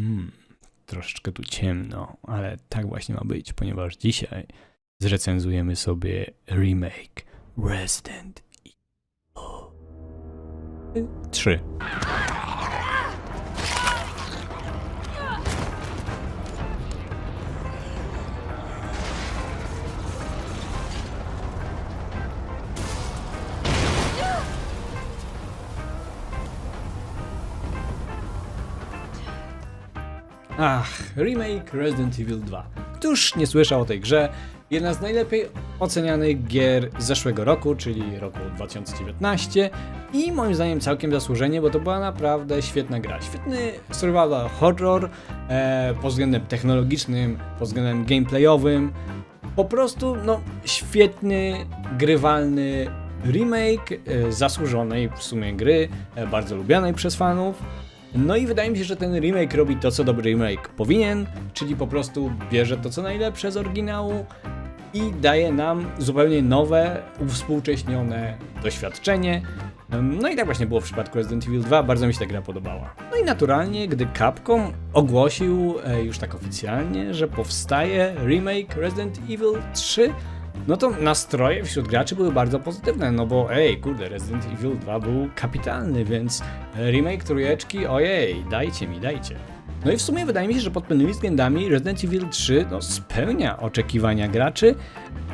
Hmm, troszeczkę tu ciemno, ale tak właśnie ma być, ponieważ dzisiaj zrecenzujemy sobie remake Resident Evil 3. Ach, remake Resident Evil 2. Któż nie słyszał o tej grze? Jedna z najlepiej ocenianych gier zeszłego roku, czyli roku 2019 i moim zdaniem całkiem zasłużenie, bo to była naprawdę świetna gra. Świetny survival horror e, pod względem technologicznym, pod względem gameplayowym. Po prostu, no, świetny, grywalny remake e, zasłużonej w sumie gry, e, bardzo lubianej przez fanów. No i wydaje mi się, że ten remake robi to, co dobry remake powinien, czyli po prostu bierze to, co najlepsze z oryginału i daje nam zupełnie nowe, uwspółcześnione doświadczenie. No i tak właśnie było w przypadku Resident Evil 2, bardzo mi się ta gra podobała. No i naturalnie, gdy Capcom ogłosił e, już tak oficjalnie, że powstaje remake Resident Evil 3, no to nastroje wśród graczy były bardzo pozytywne, no bo ej, kurde, Resident Evil 2 był kapitalny, więc remake trójeczki, ojej, dajcie mi, dajcie. No i w sumie wydaje mi się, że pod pewnymi względami Resident Evil 3 no, spełnia oczekiwania graczy,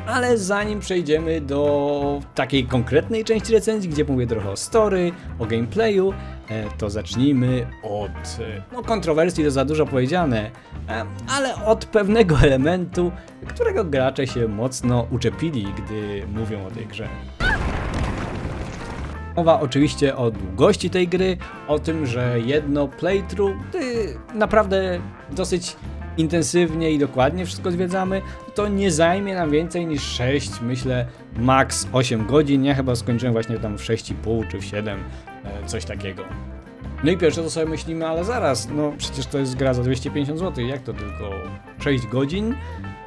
ale zanim przejdziemy do takiej konkretnej części recenzji, gdzie mówię trochę o story, o gameplayu, e, to zacznijmy od e, no, kontrowersji, to za dużo powiedziane, e, ale od pewnego elementu, którego gracze się mocno uczepili, gdy mówią o tej grze. Mowa oczywiście o długości tej gry, o tym, że jedno playthrough, naprawdę dosyć intensywnie i dokładnie wszystko zwiedzamy, to nie zajmie nam więcej niż 6, myślę, max 8 godzin. Ja chyba skończyłem właśnie tam w 6,5 czy w 7, e, coś takiego. No i pierwsze to sobie myślimy, ale zaraz, no przecież to jest gra za 250 zł, jak to tylko 6 godzin?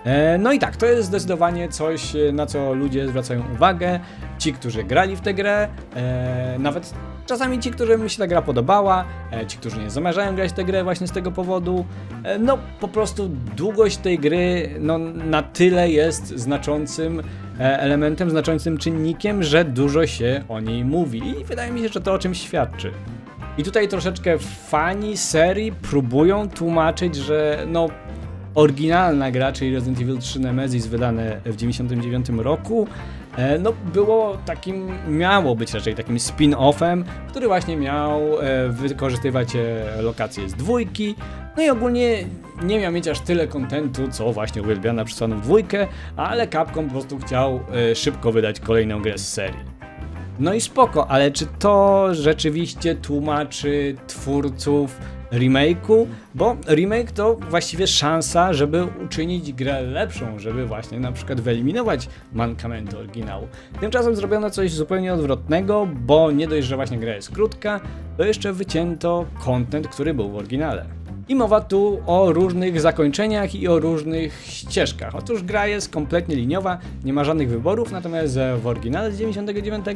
E, No i tak, to jest zdecydowanie coś, e, na co ludzie zwracają uwagę. Ci, którzy grali w tę grę, nawet czasami ci, którym się ta gra podobała, e, ci, którzy nie zamierzają grać tę grę właśnie z tego powodu. E, No po prostu długość tej gry no, na tyle jest znaczącym e, elementem, znaczącym czynnikiem, że dużo się o niej mówi i wydaje mi się, że to o czymś świadczy. I tutaj troszeczkę fani serii próbują tłumaczyć, że no oryginalna gra, czyli Resident Evil 3 Nemesis wydane w 99 roku, e, no było takim, miało być raczej takim spin-offem, który właśnie miał e, wykorzystywać e, lokacje z dwójki, no i ogólnie nie miał mieć aż tyle kontentu, co właśnie uwielbiana przez fanów dwójkę, ale Capcom po prostu chciał szybko wydać kolejną grę z serii. No i spoko, ale czy to rzeczywiście tłumaczy twórców remake'u? Bo remake to właściwie szansa, żeby uczynić grę lepszą, żeby właśnie na przykład wyeliminować mankamenty oryginału. Tymczasem zrobiono coś zupełnie odwrotnego, bo nie dość, że właśnie gra jest krótka, to jeszcze wycięto content, który był w oryginale. I mowa tu o różnych zakończeniach i o różnych ścieżkach. Otóż gra jest kompletnie liniowa, nie ma żadnych wyborów, natomiast e, w oryginale z 99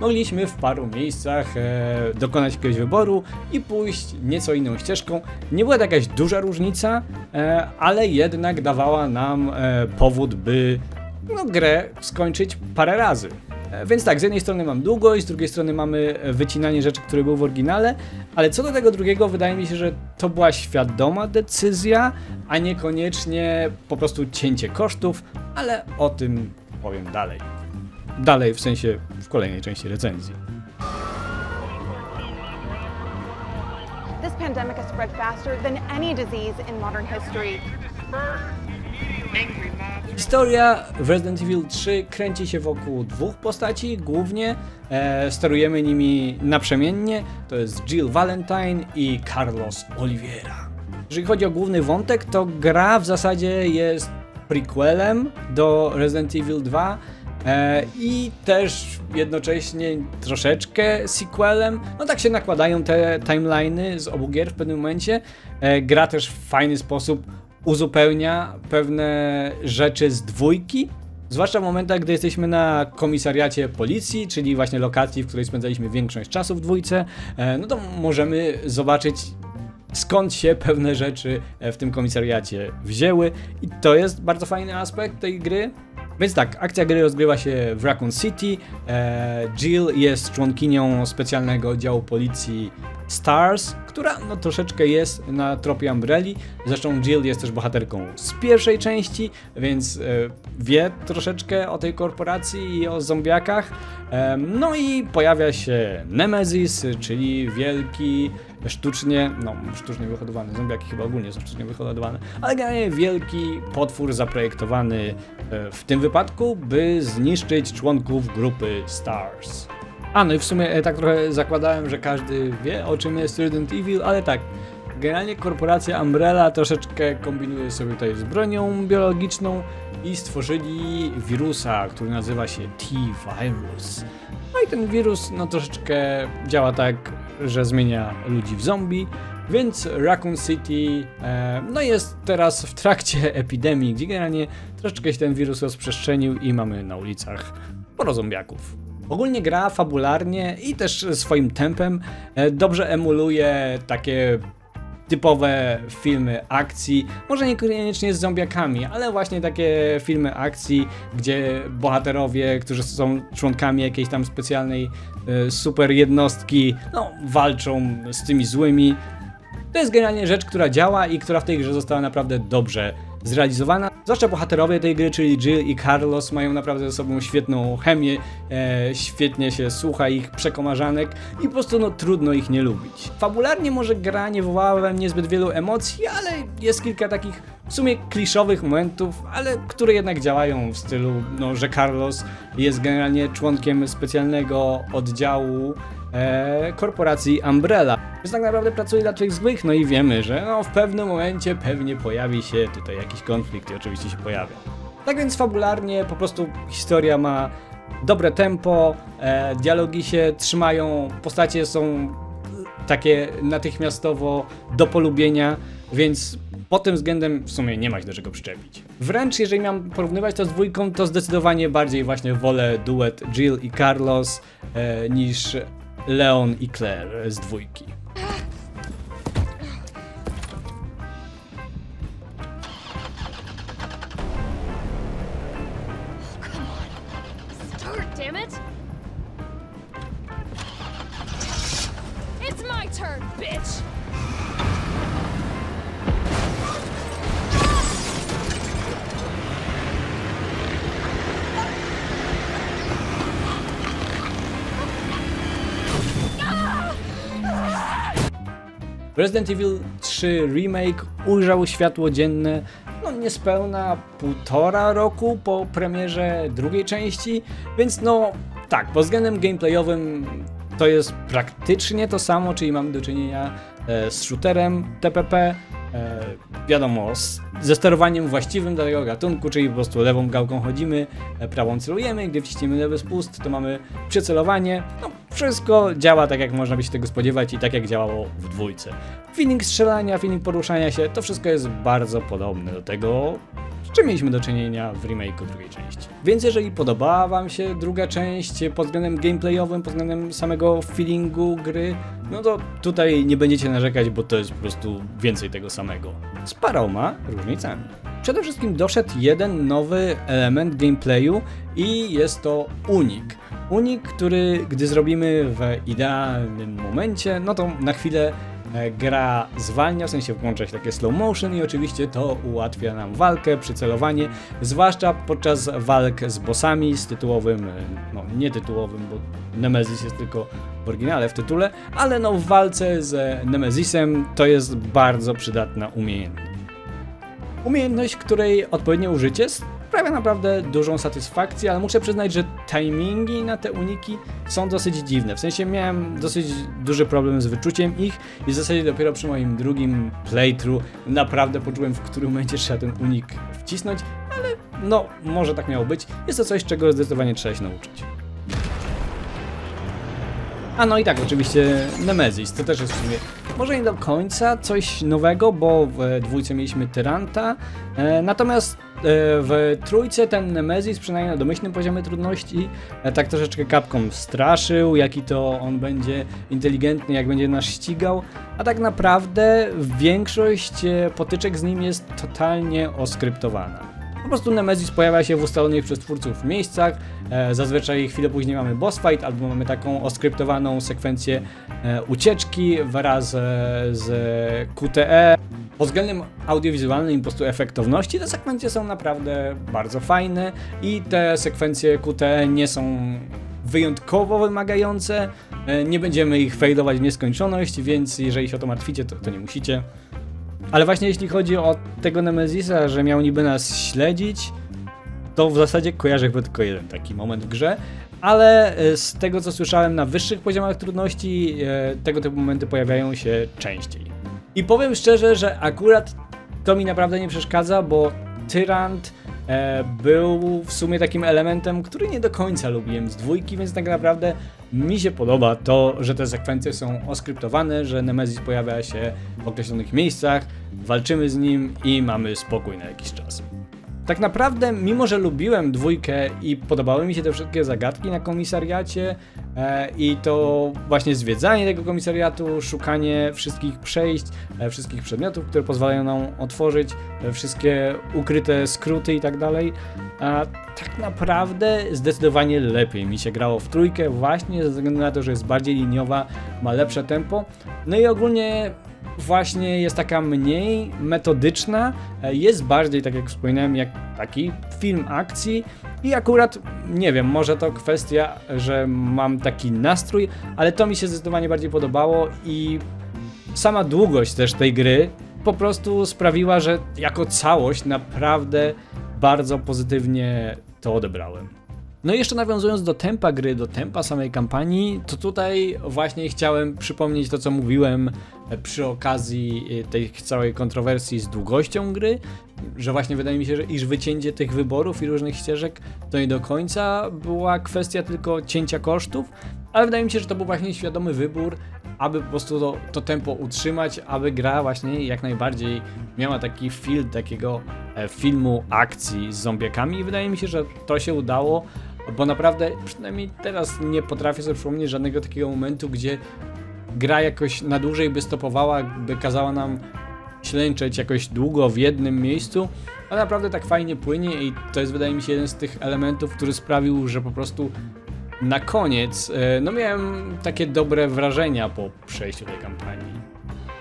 mogliśmy w paru miejscach e, dokonać jakiegoś wyboru i pójść nieco inną ścieżką. Nie była to jakaś duża różnica, e, ale jednak dawała nam e, powód, by no, grę skończyć parę razy. E, Więc tak, z jednej strony mam długość, z drugiej strony mamy wycinanie rzeczy, które były w oryginale, ale co do tego drugiego, wydaje mi się, że to była świadoma decyzja, a niekoniecznie po prostu cięcie kosztów, ale o tym powiem dalej. Dalej, w sensie w kolejnej części recenzji. This pandemic has spread faster than any disease in modern history. Historia w Resident Evil 3 kręci się wokół dwóch postaci, głównie e, sterujemy nimi naprzemiennie, to jest Jill Valentine i Carlos Oliveira. Jeżeli chodzi o główny wątek, to gra w zasadzie jest prequelem do Resident Evil 2 e, i też jednocześnie troszeczkę sequelem. No tak się nakładają te timeliny z obu gier w pewnym momencie. E, gra też w fajny sposób uzupełnia pewne rzeczy z dwójki. Zwłaszcza w momentach, gdy jesteśmy na komisariacie policji, czyli właśnie lokacji, w której spędzaliśmy większość czasu w dwójce, e, no to możemy zobaczyć skąd się pewne rzeczy e, w tym komisariacie wzięły i to jest bardzo fajny aspekt tej gry. Więc tak, akcja gry rozgrywa się w Raccoon City. E, Jill jest członkinią specjalnego oddziału policji Stars, która no troszeczkę jest na tropie Umbrelli. Zresztą Jill jest też bohaterką z pierwszej części, więc e, wie troszeczkę o tej korporacji i o zombiakach. E, no i pojawia się Nemesis, czyli wielki, sztucznie, no sztucznie wyhodowany, zombiaki chyba ogólnie są sztucznie wyhodowane, ale generalnie wielki potwór zaprojektowany w tym wypadku, by zniszczyć członków grupy Stars. A no i w sumie e, tak trochę zakładałem, że każdy wie o czym jest Resident Evil, ale tak. Generalnie korporacja Umbrella troszeczkę kombinuje sobie tutaj z bronią biologiczną i stworzyli wirusa, który nazywa się T-Virus. No i ten wirus no troszeczkę działa tak, że zmienia ludzi w zombie, więc Raccoon City e, no jest teraz w trakcie epidemii, gdzie generalnie troszeczkę się ten wirus rozprzestrzenił i mamy na ulicach sporo zombiaków. Ogólnie gra fabularnie i też swoim tempem e, dobrze emuluje takie typowe filmy akcji, może niekoniecznie z zombiakami, ale właśnie takie filmy akcji, gdzie bohaterowie, którzy są członkami jakiejś tam specjalnej e, super jednostki, no walczą z tymi złymi. To jest generalnie rzecz, która działa i która w tej grze została naprawdę dobrze zrealizowana. Zwłaszcza bohaterowie tej gry, czyli Jill i Carlos, mają naprawdę ze sobą świetną chemię, e, świetnie się słucha ich przekomarzanek i po prostu no, trudno ich nie lubić. Fabularnie może gra nie wywołała we mnie zbyt wielu emocji, ale jest kilka takich w sumie kliszowych momentów, ale które jednak działają w stylu, no, że Carlos jest generalnie członkiem specjalnego oddziału e, korporacji Umbrella. Więc tak naprawdę pracuje dla tych złych, no i wiemy, że no, w pewnym momencie pewnie pojawi się tutaj jakiś konflikt i oczywiście się pojawia. Tak więc fabularnie po prostu historia ma dobre tempo, e, dialogi się trzymają, postacie są takie natychmiastowo do polubienia, więc pod tym względem w sumie nie ma się do czego przyczepić. Wręcz jeżeli mam porównywać to z dwójką, to zdecydowanie bardziej właśnie wolę duet Jill i Carlos e, niż Leon i Claire z dwójki. Resident Evil 3 Remake ujrzał światło dzienne no niespełna półtora roku po premierze drugiej części, więc no tak, pod względem gameplayowym to jest praktycznie to samo, czyli mamy do czynienia e, z shooterem TPP, wiadomo, z, ze sterowaniem właściwym dla tego gatunku, czyli po prostu lewą gałką chodzimy, e, prawą celujemy, gdy wciśniemy lewy spust, to mamy przycelowanie, no wszystko działa tak jak można by się tego spodziewać i tak jak działało w dwójce. Feeling strzelania, feeling poruszania się, to wszystko jest bardzo podobne do tego, czym mieliśmy do czynienia w remake'u drugiej części. Więc jeżeli podobała wam się druga część pod względem gameplayowym, pod względem samego feelingu gry, no to tutaj nie będziecie narzekać, bo to jest po prostu więcej tego samego. Z paroma różnicami. Przede wszystkim doszedł jeden nowy element gameplayu i jest to unik. Unik, który gdy zrobimy w idealnym momencie, no to na chwilę gra zwalnia, w sensie włącza się takie slow motion i oczywiście to ułatwia nam walkę, przycelowanie, zwłaszcza podczas walk z bossami z tytułowym, e, no nie tytułowym, bo Nemesis jest tylko w oryginale w tytule, ale no w walce z Nemesisem to jest bardzo przydatna umiejętność. Umiejętność, której odpowiednie użycie sprawia naprawdę dużą satysfakcję, ale muszę przyznać, że timingi na te uniki są dosyć dziwne. W sensie miałem dosyć duży problem z wyczuciem ich i w zasadzie dopiero przy moim drugim playthrough naprawdę poczułem, w którym momencie trzeba ten unik wcisnąć, ale no, może tak miało być. Jest to coś, czego zdecydowanie trzeba się nauczyć. A no i tak, oczywiście Nemesis, to też jest w sumie może nie do końca coś nowego, bo w dwójce mieliśmy Tyranta, e, natomiast w trójce ten Nemesis, przynajmniej na domyślnym poziomie trudności, e, tak troszeczkę kapką straszył, jaki to on będzie inteligentny, jak będzie nas ścigał, a tak naprawdę większość e, potyczek z nim jest totalnie oskryptowana. Po prostu Nemesis pojawia się w ustalonych przez twórców miejscach, e, zazwyczaj chwilę później mamy boss fight, albo mamy taką oskryptowaną sekwencję e, ucieczki wraz e, z QTE. Pod względem audiowizualnym i po prostu efektowności te sekwencje są naprawdę bardzo fajne i te sekwencje QTE nie są wyjątkowo wymagające, e, nie będziemy ich fejdować w nieskończoność, więc jeżeli się o to martwicie, to, to nie musicie. Ale właśnie jeśli chodzi o tego Nemezisa, że miał niby nas śledzić, to w zasadzie kojarzę chyba tylko jeden taki moment w grze, ale e, z tego co słyszałem na wyższych poziomach trudności, e, tego typu momenty pojawiają się częściej. I powiem szczerze, że akurat to mi naprawdę nie przeszkadza, bo Tyrant e, był w sumie takim elementem, który nie do końca lubiłem z dwójki, więc tak naprawdę mi się podoba to, że te sekwencje są oskryptowane, że Nemesis pojawia się w określonych miejscach, walczymy z nim i mamy spokój na jakiś czas. Tak naprawdę, mimo że lubiłem dwójkę i podobały mi się te wszystkie zagadki na komisariacie e, i to właśnie zwiedzanie tego komisariatu, szukanie wszystkich przejść, e, wszystkich przedmiotów, które pozwalają nam otworzyć, e, wszystkie ukryte skróty i tak dalej, a tak naprawdę zdecydowanie lepiej mi się grało w trójkę właśnie ze względu na to, że jest bardziej liniowa, ma lepsze tempo, no i ogólnie właśnie jest taka mniej metodyczna, e, jest bardziej, tak jak wspominałem, jak taki film akcji i akurat, nie wiem, może to kwestia, że mam taki nastrój, ale to mi się zdecydowanie bardziej podobało i sama długość też tej gry po prostu sprawiła, że jako całość naprawdę bardzo pozytywnie to odebrałem. No i jeszcze nawiązując do tempa gry, do tempa samej kampanii, to tutaj właśnie chciałem przypomnieć to, co mówiłem przy okazji e, tej całej kontrowersji z długością gry, że właśnie wydaje mi się, że iż wycięcie tych wyborów i różnych ścieżek to nie do końca była kwestia tylko cięcia kosztów, ale wydaje mi się, że to był właśnie świadomy wybór, aby po prostu to, to tempo utrzymać, aby gra właśnie jak najbardziej miała taki feel takiego e, filmu akcji z zombiakami. I wydaje mi się, że to się udało, bo naprawdę przynajmniej teraz nie potrafię sobie przypomnieć żadnego takiego momentu, gdzie gra jakoś na dłużej by stopowała, by kazała nam ślęczeć jakoś długo w jednym miejscu, a naprawdę tak fajnie płynie i to jest wydaje mi się jeden z tych elementów, który sprawił, że po prostu na koniec, e, no miałem takie dobre wrażenia po przejściu tej kampanii.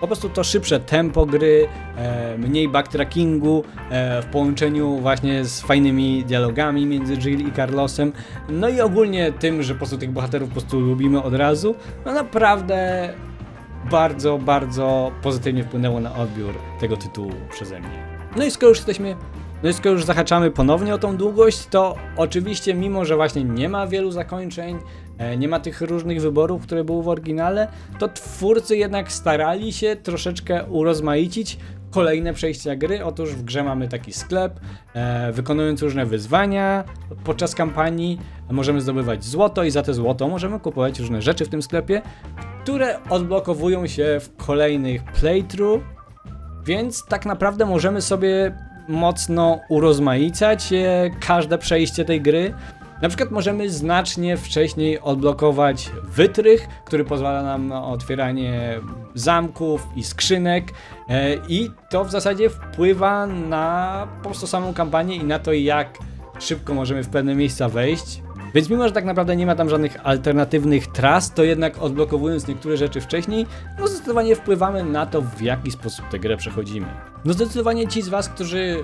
Po prostu to szybsze tempo gry, e, mniej backtrackingu e, w połączeniu właśnie z fajnymi dialogami między Jill i Carlosem, no i ogólnie tym, że po prostu tych bohaterów po prostu lubimy od razu, no naprawdę bardzo, bardzo pozytywnie wpłynęło na odbiór tego tytułu przeze mnie. No i skoro już jesteśmy no i skoro już zahaczamy ponownie o tą długość, to oczywiście mimo, że właśnie nie ma wielu zakończeń, nie ma tych różnych wyborów, które były w oryginale, to twórcy jednak starali się troszeczkę urozmaicić kolejne przejścia gry. Otóż w grze mamy taki sklep, e, wykonując różne wyzwania podczas kampanii możemy zdobywać złoto i za te złoto możemy kupować różne rzeczy w tym sklepie, które odblokowują się w kolejnych playthrough, więc tak naprawdę możemy sobie mocno urozmaicać e, każde przejście tej gry. Na przykład możemy znacznie wcześniej odblokować wytrych, który pozwala nam na otwieranie zamków i skrzynek e, i to w zasadzie wpływa na po prostu samą kampanię i na to jak szybko możemy w pewne miejsca wejść. Więc mimo, że tak naprawdę nie ma tam żadnych alternatywnych tras, to jednak odblokowując niektóre rzeczy wcześniej, no zdecydowanie wpływamy na to, w jaki sposób tę grę przechodzimy. No zdecydowanie ci z Was, którzy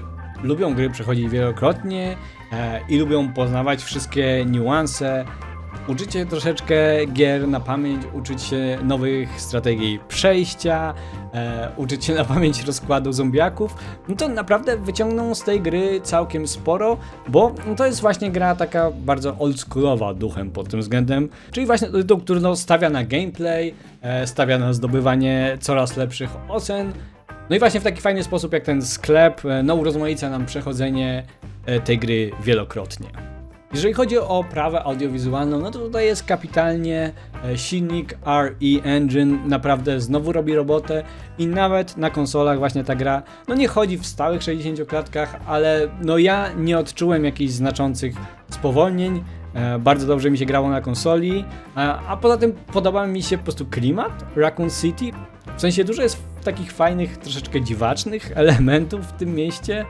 lubią gry przechodzić wielokrotnie e, i lubią poznawać wszystkie niuanse, uczyć się troszeczkę gier na pamięć, uczyć się nowych strategii przejścia, e, uczyć się na pamięć rozkładu zombiaków, no to naprawdę wyciągną z tej gry całkiem sporo, bo to jest właśnie gra taka bardzo oldschoolowa duchem pod tym względem, czyli właśnie tytuł, który no, stawia na gameplay, e, stawia na zdobywanie coraz lepszych ocen, no i właśnie w taki fajny sposób jak ten sklep, e, no urozmaica nam przechodzenie e, tej gry wielokrotnie. Jeżeli chodzi o prawę audiowizualną, no to tutaj jest kapitalnie e, silnik RE Engine, naprawdę znowu robi robotę i nawet na konsolach właśnie ta gra, no nie chodzi w stałych 60 klatkach, ale no ja nie odczułem jakichś znaczących spowolnień, bardzo dobrze mi się grało na konsoli, a, a poza tym podoba mi się po prostu klimat Raccoon City, w sensie dużo jest takich fajnych, troszeczkę dziwacznych elementów w tym mieście,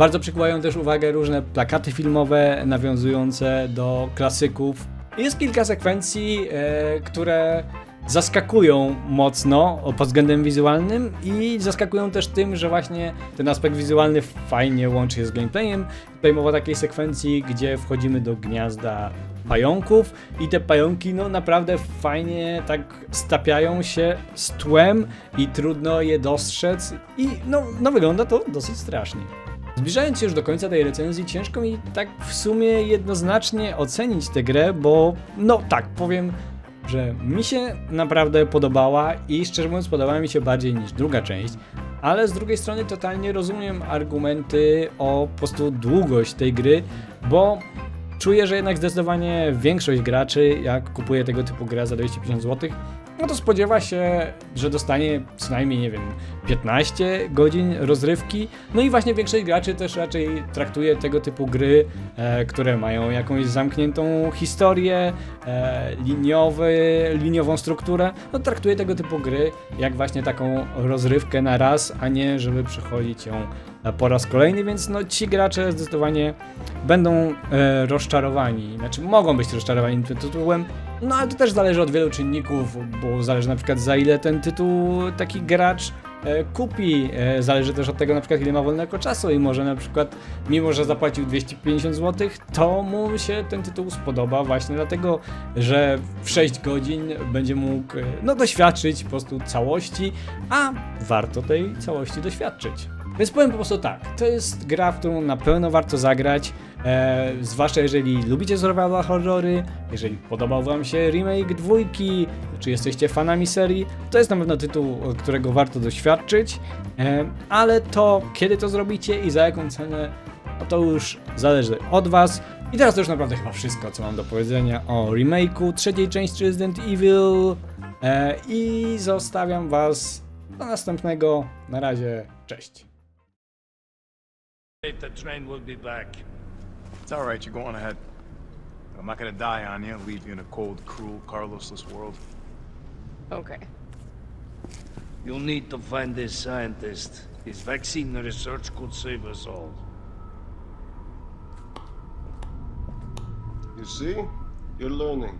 Bardzo przykuwają też uwagę różne plakaty filmowe nawiązujące do klasyków. Jest kilka sekwencji, e, które zaskakują mocno pod względem wizualnym i zaskakują też tym, że właśnie ten aspekt wizualny fajnie łączy się z gameplayem. Tutaj mowa takiej sekwencji, gdzie wchodzimy do gniazda pająków i te pająki no naprawdę fajnie tak stapiają się z tłem i trudno je dostrzec i no, no wygląda to dosyć strasznie. Zbliżając się już do końca tej recenzji, ciężko mi tak w sumie jednoznacznie ocenić tę grę, bo no tak, powiem, że mi się naprawdę podobała i szczerze mówiąc podobała mi się bardziej niż druga część, ale z drugiej strony totalnie rozumiem argumenty o po prostu długość tej gry, bo czuję, że jednak zdecydowanie większość graczy, jak kupuje tego typu grę za 250 zł, no to spodziewa się, że dostanie co najmniej, nie wiem, 15 godzin rozrywki. No i właśnie większość graczy też raczej traktuje tego typu gry, e, które mają jakąś zamkniętą historię, e, liniowy, liniową strukturę. No traktuje tego typu gry jak właśnie taką rozrywkę na raz, a nie żeby przechodzić ją po raz kolejny, więc no ci gracze zdecydowanie będą e, rozczarowani, znaczy mogą być rozczarowani tym tytułem, no ale to też zależy od wielu czynników, bo zależy na przykład za ile ten tytuł taki gracz kupi, e, zależy też od tego na przykład ile ma wolnego czasu i może na przykład mimo, że zapłacił 250 zł, to mu się ten tytuł spodoba właśnie dlatego, że w 6 godzin będzie mógł e, no doświadczyć po prostu całości, a warto tej całości doświadczyć. Więc powiem po prostu tak, to jest gra, w którą na pewno warto zagrać, e, zwłaszcza jeżeli lubicie survival horrory, jeżeli podobał wam się remake dwójki, czy jesteście fanami serii, to jest na pewno tytuł, którego warto doświadczyć, e, ale to kiedy to zrobicie i za jaką cenę, no to już zależy od was. I teraz to już naprawdę chyba wszystko, co mam do powiedzenia o remake'u trzeciej części Resident Evil e, i zostawiam was do następnego. Na razie, cześć. The train will be back. It's all right. You're going ahead. I'm not gonna die on you. Leave you in a cold, cruel, Carlosless world. Okay. You'll need to find this scientist. His vaccine research could save us all. You see? You're learning.